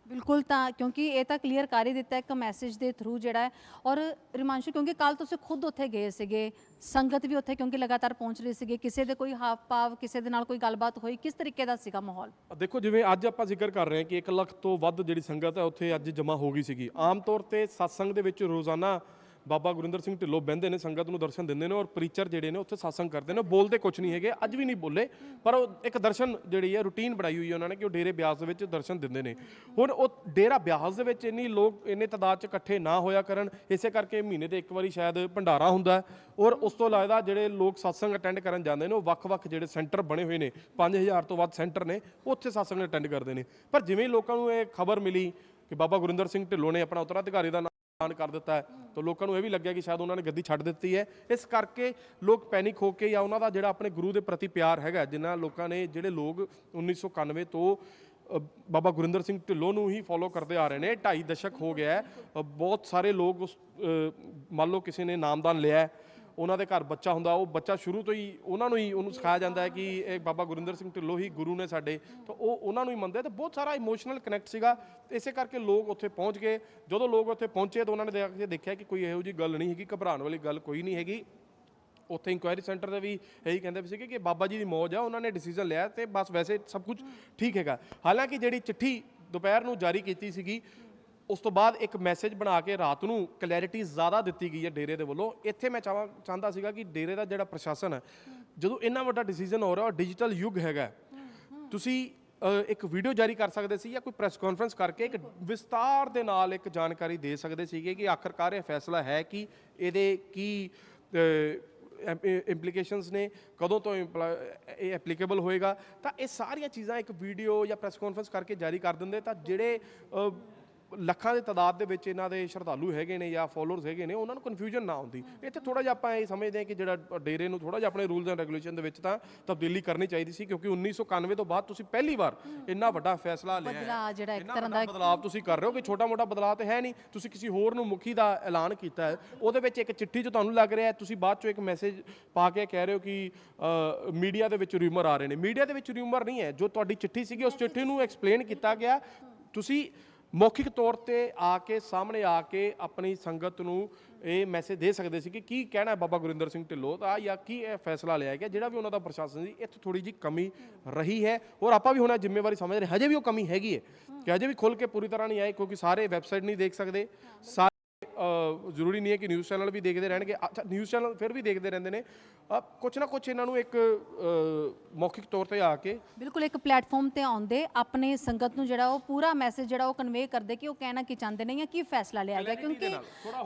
ਬਿਲਕੁਲ ਤਾਂ, ਕਿਉਂਕਿ ਇਹ ਤਾਂ ਕਲੀਅਰ ਕਰ ਹੀ ਦਿੱਤਾ ਇੱਕ ਮੈਸੇਜ ਦੇ ਥਰੂ ਜਿਹੜਾ ਹੈ। ਔਰ ਰਿਮਾਂਸ਼ੂ, ਕਿਉਂਕਿ ਕੱਲ ਤੁਸੀਂ ਖੁਦ ਉੱਥੇ ਗਏ ਸੀਗੇ, ਸੰਗਤ ਵੀ ਉੱਥੇ ਕਿਉਂਕਿ ਲਗਾਤਾਰ ਪਹੁੰਚ ਰਹੀ ਸੀਗੇ, ਕਿਸੇ ਦੇ ਕੋਈ ਹਾਵ ਭਾਵ ਕਿਸੇ ਦੇ ਨਾਲ ਕੋਈ ਗੱਲਬਾਤ ਹੋਈ, ਕਿਸ ਤਰੀਕੇ ਦਾ ਸੀਗਾ ਮਾਹੌਲ? ਦੇਖੋ, ਜਿਵੇਂ ਅੱਜ ਆਪਾਂ ਜ਼ਿਕਰ ਕਰ ਰਹੇ ਹਾਂ ਕਿ 1 ਲੱਖ ਤੋਂ ਵੱਧ ਜਿਹੜੀ ਸੰਗਤ ਹੈ, ਉੱਥੇ ਅੱਜ ਜਮ੍ਹਾਂ ਹੋ ਗਈ ਸੀਗੀ। ਆਮ ਤੌਰ ਤੇ ਸਤਸੰਗ ਦੇ ਵਿੱਚ ਰੋਜ਼ਾਨਾ ਬਾਬਾ ਗੁਰਿੰਦਰ ਸਿੰਘ ਢਿੱਲੋਂ ਬਹਿੰਦੇ ਨੇ, ਸੰਗਤ ਨੂੰ ਦਰਸ਼ਨ ਦਿੰਦੇ ਨੇ ਔਰ ਪ੍ਰੀਚਰ ਜਿਹੜੇ ਨੇ ਉੱਥੇ ਸਤਸੰਗ ਕਰਦੇ ਨੇ। ਬੋਲਦੇ ਕੁਝ ਨਹੀਂ ਹੈਗੇ, ਅੱਜ ਵੀ ਨਹੀਂ ਬੋਲੇ, ਪਰ ਉਹ ਇੱਕ ਦਰਸ਼ਨ ਜਿਹੜੀ ਹੈ ਰੂਟੀਨ ਬਣਾਈ ਹੋਈ ਹੈ ਉਹਨਾਂ ਨੇ ਕਿ ਉਹ ਡੇਰੇ ਬਿਆਸ ਦੇ ਵਿੱਚ ਦਰਸ਼ਨ ਦਿੰਦੇ ਨੇ। ਹੁਣ ਉਹ ਡੇਰਾ ਬਿਆਸ ਦੇ ਵਿੱਚ ਇੰਨੀ ਲੋਕ, ਇੰਨੇ ਤਾਦਾਦ 'ਚ ਇਕੱਠੇ ਨਾ ਹੋਇਆ ਕਰਨ, ਇਸੇ ਕਰਕੇ ਮਹੀਨੇ ਦੇ ਇੱਕ ਵਾਰੀ ਸ਼ਾਇਦ ਭੰਡਾਰਾ ਹੁੰਦਾ ਔਰ ਉਸ ਤੋਂ ਇਲਾਵਾ ਜਿਹੜੇ ਲੋਕ ਸਤਸੰਗ ਅਟੈਂਡ ਕਰਨ ਜਾਂਦੇ ਨੇ, ਉਹ ਵੱਖ-ਵੱਖ ਜਿਹੜੇ ਸੈਂਟਰ ਬਣੇ ਹੋਏ ਨੇ 5000 ਤੋਂ ਵੱਧ ਸੈਂਟਰ ਨੇ, ਉੱਥੇ ਸਤਸੰਗ ਅਟੈਂਡ ਕਰਦੇ ਨੇ। ਪਰ ਜਿਵੇਂ ਲੋਕਾਂ ਨੂੰ ਇਹ ਖਬਰ ਮਿਲੀ ਕਿ ਬਾਬਾ ਗੁਰਿੰਦਰ ਸਿੰਘ ਢਿੱਲੋਂ ਨੇ ਆਪਣਾ ਉੱਤਰਾਧਿਕਾਰੀ ਦਾ ਐਲਾਨ ਕਰ ਦਿੱਤਾ ਹੈ। ਤਾਂ ਲੋਕਾਂ ਨੂੰ ਇਹ ਵੀ ਲੱਗਿਆ ਕਿ ਸ਼ਾਇਦ ਉਹਨਾਂ ਨੇ ਗੱਦੀ ਛੱਡ ਦਿੱਤੀ ਹੈ। ਇਸ ਕਰਕੇ ਲੋਕ ਪੈਨਿਕ ਹੋ ਕੇ ਜਾਂ ਉਹਨਾਂ ਦਾ ਜਿਹੜਾ ਆਪਣੇ ਗੁਰੂ ਦੇ ਪ੍ਰਤੀ ਪਿਆਰ ਹੈਗਾ ਜਿਨ੍ਹਾਂ ਲੋਕਾਂ ਨੇ ਜਿਹੜੇ ਲੋਕ 1991 ਤੋਂ ਅ, ਬਾਬਾ ਗੁਰਿੰਦਰ ਸਿੰਘ ਢਿੱਲੋਂ ਨੂੰ ਹੀ ਫੋਲੋ ਕਰਦੇ ਆ ਰਹੇ ਨੇ ਢਾਈ ਦਸ਼ਕ ਹੋ ਗਿਆ ਹੈ। ਅ, ਬਹੁਤ ਸਾਰੇ ਲੋਕ ਉਸ ਅ, ਮੰਨ ਲਓ ਕਿਸੇ ਨੇ ਨਾਮਦਾਨ ਲਿਆ ਹੈ, ਉਹਨਾਂ ਦੇ ਘਰ ਬੱਚਾ ਹੁੰਦਾ, ਉਹ ਬੱਚਾ ਸ਼ੁਰੂ ਤੋਂ ਹੀ ਉਹਨਾਂ ਨੂੰ ਹੀ ਉਹਨੂੰ ਸਿਖਾਇਆ ਜਾਂਦਾ ਹੈ ਕਿ ਇਹ ਬਾਬਾ ਗੁਰਿੰਦਰ ਸਿੰਘ ਢਿੱਲੋਂ ਹੀ ਗੁਰੂ ਨੇ ਸਾਡੇ, ਤਾਂ ਉਹ ਉਹਨਾਂ ਨੂੰ ਹੀ ਮੰਨਦੇ ਆ। ਤੇ ਬਹੁਤ ਸਾਰਾ ਇਮੋਸ਼ਨਲ ਕਨੈਕਟ ਸੀਗਾ। ਤੇ ਇਸੇ ਕਰਕੇ ਲੋਕ ਉੱਥੇ ਪਹੁੰਚ ਗਏ। ਜਦੋਂ ਲੋਕ ਉੱਥੇ ਪਹੁੰਚੇ ਤਾਂ ਉਹਨਾਂ ਨੇ ਦੇਖਿਆ ਕਿ ਕੋਈ ਇਹੋ ਜਿਹੀ ਗੱਲ ਨਹੀਂ ਹੈਗੀ, ਘਬਰਾਉਣ ਵਾਲੀ ਗੱਲ ਕੋਈ ਨਹੀਂ ਹੈਗੀ। ਉੱਥੇ ਇਨਕੁਆਇਰੀ ਸੈਂਟਰ ਦੇ ਵੀ ਇਹੀ ਕਹਿੰਦੇ ਵੀ ਸੀਗੇ ਕਿ ਬਾਬਾ ਜੀ ਦੀ ਮੌਜ ਆ, ਉਹਨਾਂ ਨੇ ਡਿਸੀਜਨ ਲਿਆ ਤੇ ਬਸ ਵੈਸੇ ਸਭ ਕੁਝ ਠੀਕ ਹੈਗਾ। ਹਾਲਾਂਕਿ ਜਿਹੜੀ ਚਿੱਠੀ ਦੁਪਹਿਰ ਨੂੰ ਜਾਰੀ ਕੀਤੀ ਸੀਗੀ ਉਸ ਤੋਂ ਬਾਅਦ ਇੱਕ ਮੈਸੇਜ ਬਣਾ ਕੇ ਰਾਤ ਨੂੰ ਕਲੈਰਿਟੀ ਜ਼ਿਆਦਾ ਦਿੱਤੀ ਗਈ ਹੈ ਡੇਰੇ ਦੇ ਵੱਲੋਂ। ਇੱਥੇ ਮੈਂ ਚਾਹਾਂ ਚਾਹੁੰਦਾ ਸੀਗਾ ਕਿ ਡੇਰੇ ਦਾ ਜਿਹੜਾ ਪ੍ਰਸ਼ਾਸਨ ਹੈ, ਜਦੋਂ ਇੰਨਾ ਵੱਡਾ ਡਿਸੀਜਨ ਹੋ ਰਿਹਾ ਔਰ ਡਿਜੀਟਲ ਯੁੱਗ ਹੈਗਾ ਤੁਸੀਂ ਇੱਕ ਵੀਡੀਓ ਜਾਰੀ ਕਰ ਸਕਦੇ ਸੀ ਜਾਂ ਕੋਈ ਪ੍ਰੈਸ ਕਾਨਫਰੰਸ ਕਰਕੇ ਇੱਕ ਵਿਸਤਾਰ ਦੇ ਨਾਲ ਇੱਕ ਜਾਣਕਾਰੀ ਦੇ ਸਕਦੇ ਸੀਗੇ ਕਿ ਆਖਰਕਾਰ ਇਹ ਫੈਸਲਾ ਹੈ ਕਿ ਇਹਦੇ ਕੀ ਇੰਪਲੀਕੇਸ਼ਨਸ ਨੇ, ਕਦੋਂ ਤੋਂ impl- ਇਹ ਐਪਲੀਕੇਬਲ ਹੋਏਗਾ। ਤਾਂ ਇਹ ਸਾਰੀਆਂ ਚੀਜ਼ਾਂ ਇੱਕ ਵੀਡੀਓ ਜਾਂ ਪ੍ਰੈਸ ਕਾਨਫਰੰਸ ਕਰਕੇ ਜਾਰੀ ਕਰ ਦਿੰਦੇ ਤਾਂ ਜਿਹੜੇ ਲੱਖਾਂ ਦੇ ਤਾਦਾਦ ਦੇ ਵਿੱਚ ਇਹਨਾਂ ਦੇ ਸ਼ਰਧਾਲੂ ਹੈਗੇ ਨੇ ਜਾਂ ਫਾਲੋਅਰਸ ਹੈਗੇ ਨੇ ਉਹਨਾਂ ਨੂੰ ਕਨਫਿਊਜ਼ਨ ਨਾ ਹੁੰਦੀ ਇੱਥੇ ਥੋੜਾ ਜਿਹਾ ਆਪਾਂ ਇਹ ਸਮਝਦੇ ਹਾਂ ਕਿ ਜਿਹੜਾ ਡੇਰੇ ਨੂੰ ਥੋੜਾ ਜਿਹਾ ਆਪਣੇ ਰੂਲਸ ਐਂਡ ਰੈਗੂਲੇਸ਼ਨ ਦੇ ਵਿੱਚ ਤਾਂ ਤਬਦੀਲੀ ਕਰਨੀ ਚਾਹੀਦੀ ਸੀ ਕਿਉਂਕਿ 1991 ਤੋਂ ਬਾਅਦ ਤੁਸੀਂ ਪਹਿਲੀ ਵਾਰ ਇੰਨਾ ਵੱਡਾ ਫੈਸਲਾ ਲਿਆ ਬਦਲਾਅ ਜਿਹੜਾ ਇੱਕ ਤਰ੍ਹਾਂ ਦਾ ਬਦਲਾਅ ਤੁਸੀਂ ਕਰ ਰਹੇ ਹੋ ਕਿ ਛੋਟਾ ਮੋਟਾ ਬਦਲਾਅ ਤੇ ਹੈ ਨਹੀਂ। ਤੁਸੀਂ ਕਿਸੇ ਹੋਰ ਨੂੰ ਮੁਖੀ ਦਾ ਐਲਾਨ ਕੀਤਾ ਹੈ। ਉਹਦੇ ਵਿੱਚ ਇੱਕ ਚਿੱਠੀ 'ਚ ਤੁਹਾਨੂੰ ਲੱਗ ਰਿਹਾ ਤੁਸੀਂ ਬਾਅਦ 'ਚੋਂ ਇੱਕ ਮੈਸੇਜ ਪਾ ਕੇ ਕਹਿ ਰਹੇ ਹੋ ਕਿ ਮੀਡੀਆ ਦੇ ਵਿੱਚ ਰਿਊਮਰ ਆ ਰਹੇ ਨੇ। ਮੀਡੀਆ ਦੇ ਵਿੱਚ ਰਿਊਮਰ ਨਹੀਂ ਹੈ। ਜੋ ਤੁਹਾਡੀ ਚਿੱਠੀ ਸੀਗੀ ਉਸ ਚਿੱਠੀ ਨੂੰ ਐਕਸਪਲੇਨ ਕੀਤਾ ਗਿਆ। ਤੁਸੀਂ ਮੌਖਿਕ ਤੌਰ ਤੇ ਆ ਕੇ, ਸਾਹਮਣੇ ਆ ਕੇ ਆਪਣੀ ਸੰਗਤ ਨੂੰ ਇਹ ਮੈਸੇਜ ਦੇ ਸਕਦੇ ਸੀ ਕਿ ਕੀ ਕਹਿਣਾ ਹੈ ਬਾਬਾ ਗੁਰਿੰਦਰ ਸਿੰਘ ਢਿੱਲੋਂ ਦਾ ਜਾਂ ਕੀ ਇਹ ਫੈਸਲਾ ਲਿਆ ਗਿਆ, ਜਿਹੜਾ ਵੀ ਉਹਨਾਂ ਦਾ ਪ੍ਰਸ਼ਾਸਨ ਸੀ, ਇੱਥੇ ਥੋੜੀ ਜੀ ਕਮੀ ਰਹੀ ਹੈ। ਔਰ ਆਪਾਂ ਵੀ ਹੁਣ ਇਹ ਜ਼ਿੰਮੇਵਾਰੀ ਸਮਝ ਰਹੇ ਹਜੇ ਵੀ ਉਹ ਕਮੀ ਹੈਗੀ ਹੈ ਕਿ ਹਜੇ ਵੀ ਖੁੱਲ ਕੇ ਪੂਰੀ ਤਰ੍ਹਾਂ ਨਹੀਂ ਆਏ ਕਿਉਂਕਿ ਸਾਰੇ ਵੈਬਸਾਈਟ ਨਹੀਂ ਦੇਖ ਸਕਦੇ। ਸਾਰੇ ਜ਼ਰੂਰੀ ਨਹੀਂ ਹੈ ਕਿ ਨਿਊਜ਼ ਚੈਨਲ ਵੀ ਦੇਖਦੇ ਰਹਿਣਗੇ। ਅੱਛਾ ਨਿਊਜ਼ ਚੈਨਲ ਫਿਰ ਵੀ ਦੇਖਦੇ ਰਹਿੰਦੇ ਨੇ। ਕੁਛ ਨਾ ਕੁਛ ਇਹਨਾਂ ਨੂੰ ਇੱਕ ਮੌਖਿਕ ਤੌਰ ਤੇ ਆ ਕੇ ਬਿਲਕੁਲ ਇੱਕ ਪਲੇਟਫਾਰਮ ਤੇ ਆਉਂਦੇ ਆਪਣੇ ਸੰਗਤ ਨੂੰ ਜਿਹੜਾ ਉਹ ਪੂਰਾ ਮੈਸੇਜ ਜਿਹੜਾ ਉਹ ਕਨਵੇ ਕਰਦੇ ਕਿ ਉਹ ਕਹਿਣਾ ਕੀ ਚਾਹੁੰਦੇ ਨੇ ਜਾਂ ਕੀ ਫੈਸਲਾ ਲਿਆ ਗਿਆ। ਕਿਉਂਕਿ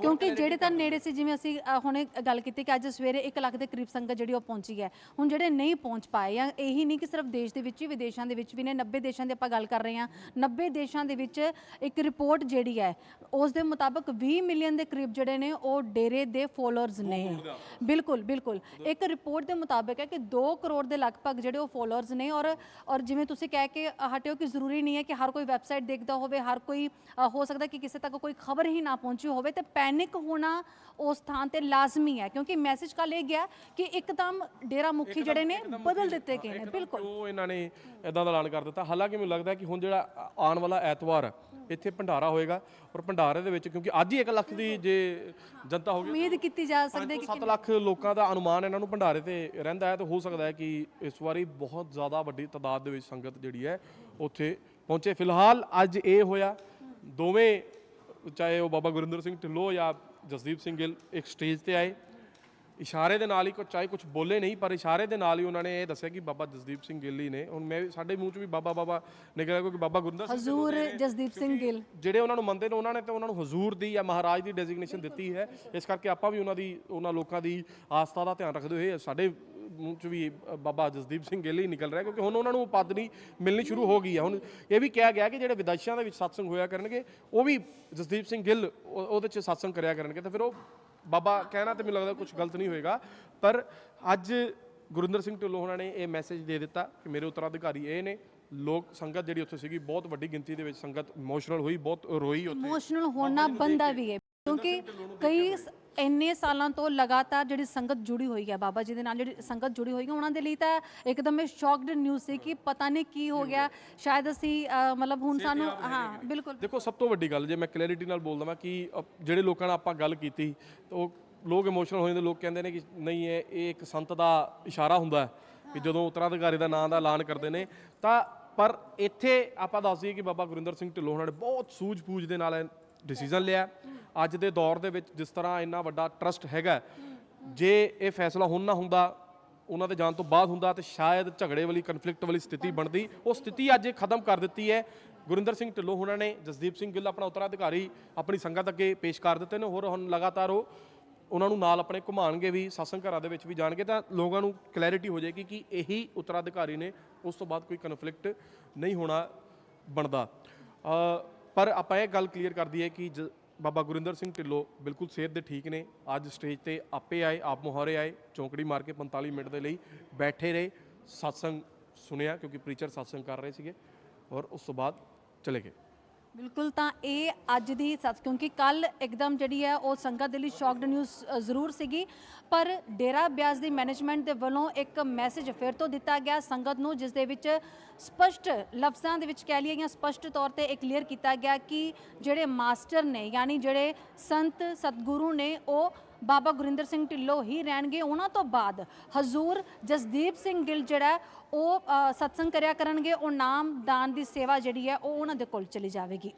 ਕਿਉਂਕਿ ਜਿਹੜੇ ਤਾਂ ਨੇੜੇ ਸੀ ਜਿਵੇਂ ਅਸੀਂ ਹੁਣੇ ਗੱਲ ਕੀਤੀ ਕਿ ਅੱਜ ਸਵੇਰੇ 1 ਲੱਖ ਦੇ ਕਰੀਬ ਸੰਗਤ ਜਿਹੜੀ ਉਹ ਪਹੁੰਚੀ ਹੈ। ਹੁਣ ਜਿਹੜੇ ਨਹੀਂ ਪਹੁੰਚ ਪਾਏ ਜਾਂ ਇਹੀ ਨਹੀਂ ਕਿ ਸਿਰਫ ਦੇਸ਼ ਦੇ ਵਿੱਚ ਹੀ ਵਿਦੇਸ਼ਾਂ ਦੇ ਵਿੱਚ ਵੀ ਨੇ 90 ਦੇਸ਼ਾਂ ਦੀ ਆਪਾਂ ਗੱਲ ਕਰ ਰਹੇ ਹਾਂ 90 ਦੇਸ਼ਾਂ ਦੇ ਵਿੱਚ ਇੱਕ ਰਿਪੋਰਟ ਜਿਹੜੀ ਹੈ ਉਸ ਦੇ ਮੁਤਾਬਕ 20 ਮਿਲੀਅਨ ਦੇ ਕਰੀਬ ਜਿਹੜੇ ਨੇ ਉਹ ਡੇਰੇ ਦੇ ਫੋਲੋਅਰਸ ਨੇ। ਬਿਲਕੁਲ ਬਿਲਕੁਲ। ਇੱਕ ਰਿਪੋਰਟ ਦੇ ਮੁਤਾਬਕ ਹੈ ਕਿ 2 ਕਰੋੜ ਦੇ ਲਗਭਗ ਜਿਹੜੇ ਉਹ ਫੋਲੋਅਰਸ ਨੇ ਔਰ ਔਰ ਜਿਵੇਂ ਤੁਸੀਂ ਕਹਿ ਕੇ ਹਟਿਓ ਕਿ ਜ਼ਰੂਰੀ ਨਹੀਂ ਹੈ ਕਿ ਹਰ ਕੋਈ ਵੈਬਸਾਈਟ ਦੇਖਦਾ ਹੋਵੇ ਹਰ ਕੋਈ ਹੋ ਸਕਦਾ ਕਿ ਕਿਸੇ ਤੱਕ ਕੋਈ ਖਬਰ ਹੀ ਨਾ ਪਹੁੰਚੀ ਹੋਵੇ ਤੇ ਪੈਨਿਕ ਹੋਣਾ ਉਸ ਥਾਂ ਤੇ ਲਾਜ਼ਮੀ ਹੈ। ਕਿਉਂਕਿ ਮੈਸੇਜ ਕੱਲ ਇਹ ਗਿਆ ਕਿ ਇੱਕਦਮ ਡੇਰਾ ਮੁਖੀ ਜਿਹੜੇ ਨੇ ਬਦਲ ਦਿੱਤੇ ਗਏ ਨੇ। ਬਿਲਕੁਲ। ਕਿਉਂ ਇਹਨਾਂ ਨੇ ਇਦਾਂ ਦਾ ਐਲਾਨ ਕਰ ਦਿੱਤਾ। ਹਾਲਾਂਕਿ ਮੈਨੂੰ ਲੱਗਦਾ ਕਿ ਹੁਣ ਜਿਹੜਾ ਆਉਣ ਵਾਲਾ ਐਤਵਾਰ ਇੱਥੇ ਭੰਡਾਰਾ ਹੋਏਗਾ ਔਰ ਭੰਡਾਰੇ ਦੇ ਵਿੱਚ ਕਿਉਂਕਿ ਅੱਜ ਹੀ 1 ਲੱਖ ਦੀ ਜੇ ਜਨਤਾ ਹੋ ਗਈ ਉਮੀਦ ਕੀਤੀ ਜਾ ਸਕਦੀ ਹੈ ਕਿ 7 ਲੱਖ ਲੋਕਾਂ ਦਾ ਅਨੁਮਾਨ ਇਹਨਾਂ ਨੂੰ ਭੰਡਾਰੇ ਤੇ ਰਹਿੰਦਾ ਹੈ ਤਾਂ ਹੋ ਸਕਦਾ ਹੈ ਕਿ ਇਸ ਵਾਰੀ ਬਹੁਤ ਜ਼ਿਆਦਾ ਵੱਡੀ ਤਾਦਾਦ ਦੇ ਵਿੱਚ ਸੰਗਤ ਜਿਹੜੀ ਹੈ ਉੱਥੇ ਪਹੁੰਚੇ। ਫਿਲਹਾਲ ਅੱਜ ਇਹ ਹੋਇਆ ਦੋਵੇਂ ਚਾਹੇ ਉਹ ਬਾਬਾ ਗੁਰਿੰਦਰ ਸਿੰਘ ਢਿੱਲੋਂ ਜਾਂ ਜਸਦੀਪ ਸਿੰਘ ਗਿੱਲ ਇੱਕ ਸਟੇਜ ਤੇ ਆਏ। ਇਸ਼ਾਰੇ ਦੇ ਨਾਲ ਹੀ ਕੁਝ ਚਾਹੇ ਕੁਝ ਬੋਲੇ ਨਹੀਂ ਪਰ ਇਸ਼ਾਰੇ ਦੇ ਨਾਲ ਹੀ ਉਹਨਾਂ ਨੇ ਇਹ ਦੱਸਿਆ ਕਿ ਬਾਬਾ ਜਸਦੀਪ ਸਿੰਘ ਗਿੱਲ ਹੀ ਨੇ। ਹੁਣ ਮੈਂ ਸਾਡੇ ਮੂੰਹ 'ਚ ਵੀ ਬਾਬਾ ਬਾਬਾ ਨਿਕਲਿਆ ਕਿਉਂਕਿ ਬਾਬਾ ਗੁਰਿੰਦਰ ਸਿੰਘ ਹਜ਼ੂਰ ਜਸਦੀਪ ਸਿੰਘ ਗਿੱਲ। ਜਿਹੜੇ ਉਹਨਾਂ ਨੂੰ ਮੰਨਦੇ ਨੇ ਉਹਨਾਂ ਨੇ ਤੇ ਉਹਨਾਂ ਨੂੰ ਹਜ਼ੂਰ ਦੀ ਜਾਂ ਮਹਾਰਾਜ ਦੀ ਡੈਜ਼ਿਗਨੇਸ਼ਨ ਦਿੱਤੀ ਹੈ। ਇਸ ਕਰਕੇ ਆਪਾਂ ਵੀ ਉਹਨਾਂ ਦੀ ਉਹਨਾਂ ਲੋਕਾਂ ਦੀ ਆਸਥਾ ਦਾ ਧਿਆਨ ਰੱਖਦੇ ਹੋਏ ਸਾਡੇ ਮੂੰਹ ਚ ਵੀ ਬਾਬਾ ਜਸਦੀਪ ਸਿੰਘ ਗਿੱਲ ਹੀ ਨਿਕਲ ਰਿਹਾ। ਕਿਉਂਕਿ ਹੁਣ ਉਹਨਾਂ ਨੂੰ ਨਹੀਂ ਮਿਲਣੀ ਸ਼ੁਰੂ ਹੋ ਗਈ ਹੈ। ਹੁਣ ਇਹ ਵੀ ਕਿਹਾ ਗਿਆ ਕਿ ਜਿਹੜੇ ਵਿਦੇਸ਼ਾਂ ਦੇ ਵਿੱਚ ਸਤਸੰਗ ਹੋਇਆ ਕਰਨਗੇ ਉਹ ਵੀ ਜਸਦੀਪ ਸਿੰਘ ਗਿੱਲ ਉਹ- ਉਹਦੇ ਚ ਸਤਸੰਗ ਕਰਿਆ ਕਰਨਗੇ। ਤਾਂ ਫਿਰ ਉਹ ਬਾਬਾ ਕਹਿਣਾ ਤੇ ਮੈਨੂੰ ਲੱਗਦਾ ਕੁਝ ਗਲਤ ਨਹੀਂ ਹੋਏਗਾ ਪਰ ਅੱਜ ਗੁਰਿੰਦਰ ਸਿੰਘ ਢਿੱਲੋਂ ਉਹਨਾਂ ਨੇ ਇਹ ਮੈਸੇਜ ਦੇ ਦਿੱਤਾ ਕਿ ਮੇਰੇ ਉੱਤਰਾਧਿਕਾਰੀ ਇਹ ਨੇ ਲੋਕ ਸੰਗਤ ਜਿਹੜੀ ਉੱਥੇ ਸੀਗੀ ਬਹੁਤ ਵੱਡੀ ਗਿਣਤੀ ਦੇ ਵਿੱਚ ਸੰਗਤ ਇਮੋਸ਼ਨਲ ਹੋਈ ਬਹੁਤ ਰੋਈ ਉੱਥੇ। ਇਮੋਸ਼ਨਲ ਹੋਣਾ ਬੰਦਾ ਵੀ ਹੈ ਕਿਉਂਕਿ ਕਈ ਇੰਨੇ ਸਾਲਾਂ ਤੋਂ ਲਗਾਤਾਰ ਜਿਹੜੀ ਸੰਗਤ ਜੁੜੀ ਹੋਈ ਹੈ ਬਾਬਾ ਜੀ ਦੇ ਨਾਲ ਜਿਹੜੀ ਸੰਗਤ ਜੁੜੀ ਹੋਈ ਹੈ ਉਹਨਾਂ ਦੇ ਲਈ ਤਾਂ ਇੱਕਦਮ ਸ਼ੌਕਡ ਨਿਊਜ਼ ਸੀ ਕਿ ਪਤਾ ਨਹੀਂ ਕੀ ਹੋ ਗਿਆ। ਸ਼ਾਇਦ ਅਸੀਂ ਅ, ਮਤਲਬ ਹੁਣ ਸਾਨੂੰ ਹਾਂ ਬਿਲਕੁਲ। ਦੇਖੋ ਸਭ ਤੋਂ ਵੱਡੀ ਗੱਲ ਜੇ ਮੈਂ ਕਲੈਰਿਟੀ ਨਾਲ ਬੋਲਦਾ ਮੈਂ ਕਿ ਜਿਹੜੇ ਲੋਕਾਂ ਨਾਲ ਆਪਾਂ ਗੱਲ ਕੀਤੀ ਤਾਂ ਉਹ ਲੋਕ ਇਮੋਸ਼ਨਲ ਹੋ ਜਾਂਦੇ ਲੋਕ ਕਹਿੰਦੇ ਨੇ ਕਿ ਨਹੀਂ ਇਹ ਇਹ ਇੱਕ ਸੰਤ ਦਾ ਇਸ਼ਾਰਾ ਹੁੰਦਾ ਹੈ ਕਿ ਜਦੋਂ ਉੱਤਰਾਧਿਕਾਰੀ ਦਾ ਨਾਮ ਦਾ ਐਲਾਨ ਕਰਦੇ ਨੇ। ਤਾਂ ਪਰ ਇੱਥੇ ਆਪਾਂ ਦੱਸ ਦਈਏ ਕਿ ਬਾਬਾ ਗੁਰਿੰਦਰ ਸਿੰਘ ਢਿੱਲੋਂ ਉਹਨਾਂ ਨੇ ਬਹੁਤ ਸੂਝ-ਬੂਝ ਦੇ ਨਾਲ ਡਿਸੀਜਨ ਲਿਆ। ਅੱਜ ਦੇ ਦੌਰ ਦੇ ਵਿੱਚ ਜਿਸ ਤਰ੍ਹਾਂ ਇੰਨਾ ਵੱਡਾ ਟਰਸਟ ਹੈਗਾ, ਜੇ ਇਹ ਫੈਸਲਾ ਹੁਣ ਨਾ ਹੁੰਦਾ, ਉਹਨਾਂ ਦੇ ਜਾਣ ਤੋਂ ਬਾਅਦ ਹੁੰਦਾ ਤੇ ਸ਼ਾਇਦ ਝਗੜੇ ਵਾਲੀ ਕਨਫਲਿਕਟ ਵਾਲੀ ਸਥਿਤੀ ਬਣਦੀ। ਉਹ ਸਥਿਤੀ ਅੱਜ ਖਤਮ ਕਰ ਦਿੱਤੀ ਹੈ। ਗੁਰਿੰਦਰ ਸਿੰਘ ਢਿੱਲੋਂ ਹੁਣਾਂ ਨੇ, ਜਸਦੀਪ ਸਿੰਘ ਗਿੱਲ ਆਪਣਾ ਉੱਤਰਾਧਿਕਾਰੀ ਆਪਣੀ ਸੰਗਤ ਅੱਗੇ ਪੇਸ਼ ਕਰ ਦਿੱਤੇ ਨੇ, ਹੋਰ ਹੁਣ ਲਗਾਤਾਰ ਉਹ ਉਹਨਾਂ ਨੂੰ ਨਾਲ ਆਪਣੇ ਘੁਮਾਣਗੇ ਵੀ satsang ਘਰਾਂ ਦੇ ਵਿੱਚ ਵੀ ਜਾਣਗੇ ਤਾਂ ਲੋਕਾਂ ਨੂੰ ਕਲੈਰਿਟੀ ਹੋ ਜਾਏਗੀ ਕਿ ਇਹੀ ਉੱਤਰਾਧਿਕਾਰੀ ਨੇ, ਉਸ ਤੋਂ ਬਾਅਦ ਕੋਈ ਕਨਫਲਿਕਟ ਨਹੀਂ ਹੋਣਾ ਬਣਦਾ। ਪਰ ਆਪਾਂ ਇਹ ਗੱਲ ਕਲੀਅਰ ਕਰ ਦਈਏ ਕਿ ਜ- ਬਾਬਾ ਗੁਰਿੰਦਰ ਸਿੰਘ ਢਿੱਲੋਂ ਬਿਲਕੁਲ ਸਿਹਤ ਦੇ ਠੀਕ ਨੇ। ਅੱਜ ਸਟੇਜ ਤੇ ਆਪੇ ਆਏ, ਆਪ ਮੁਹਾਰੇ ਆਏ, ਚੌਂਕੜੀ ਮਾਰ ਕੇ 45 ਮਿੰਟ ਦੇ ਲਈ ਬੈਠੇ ਰਹੇ। satsang ਸੁਣਿਆ ਕਿਉਂਕਿ ਪ੍ਰੀਚਰ satsang ਕਰ ਰਹੇ ਸੀਗੇ ਔਰ ਉਸ ਤੋਂ ਬਾਅਦ ਚਲੇ ਗਏ। ਬਿਲਕੁਲ ਤਾਂ ਇਹ ਅੱਜ ਦੀ ਸੱਚ ਕਿਉਂਕਿ ਕੱਲ ਇੱਕਦਮ ਜਿਹੜੀ ਹੈ ਉਹ ਸੰਗਤ ਦੇ ਲਈ ਸ਼ੌਕਡ ਨਿਊਜ਼ ਜ਼ਰੂਰ ਸੀਗੀ। ਪਰ ਡੇਰਾ ਬਿਆਸ ਦੀ ਮੈਨੇਜਮੈਂਟ ਦੇ ਵੱਲੋਂ ਇੱਕ ਮੈਸੇਜ ਫਿਰ ਤੋਂ ਦਿੱਤਾ ਗਿਆ। ਸੰਗਤ ਨੂੰ ਜਿਸ ਦੇ ਵਿੱਚ ਸਪਸ਼ਟ ਲਫ਼ਜ਼ਾਂ ਦੇ ਵਿੱਚ ਕਹਿ ਲਈਏ ਜਾਂ ਸਪਸ਼ਟ ਤੌਰ ਤੇ ਇਹ ਕਲੀਅਰ ਕੀਤਾ ਗਿਆ ਕਿ ਜਿਹੜੇ ਮਾਸਟਰ ਨੇ, ਯਾਨੀ ਜਿਹੜੇ ਸੰਤ ਸਤਗੁਰੂ ਨੇ, ਉਹ ਬਾਬਾ ਗੁਰਿੰਦਰ ਸਿੰਘ ਢਿੱਲੋਂ ਹੀ ਰਹਿਣਗੇ ਉਹਨਾਂ ਤੋਂ ਬਾਅਦ। ਹਜ਼ੂਰ ਜਸਦੀਪ ਸਿੰਘ ਗਿੱਲ ਜਿਹੜਾ, ਉਹ ਸਤਸੰਗ ਕਰਿਆ ਕਰਨਗੇ, ਉਹ ਨਾਮ ਦਾਨ ਦੀ ਸੇਵਾ ਜਿਹੜੀ ਹੈ, ਉਹ ਉਹਨਾਂ ਦੇ ਕੋਲ ਚਲੀ ਜਾਵੇਗੀ।